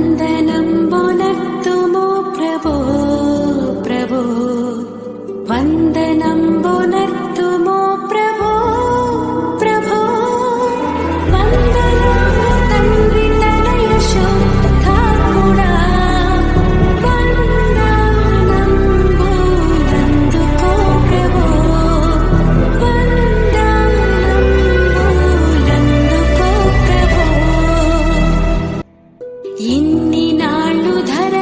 donde ఇన్ని నాళ్ళు ధర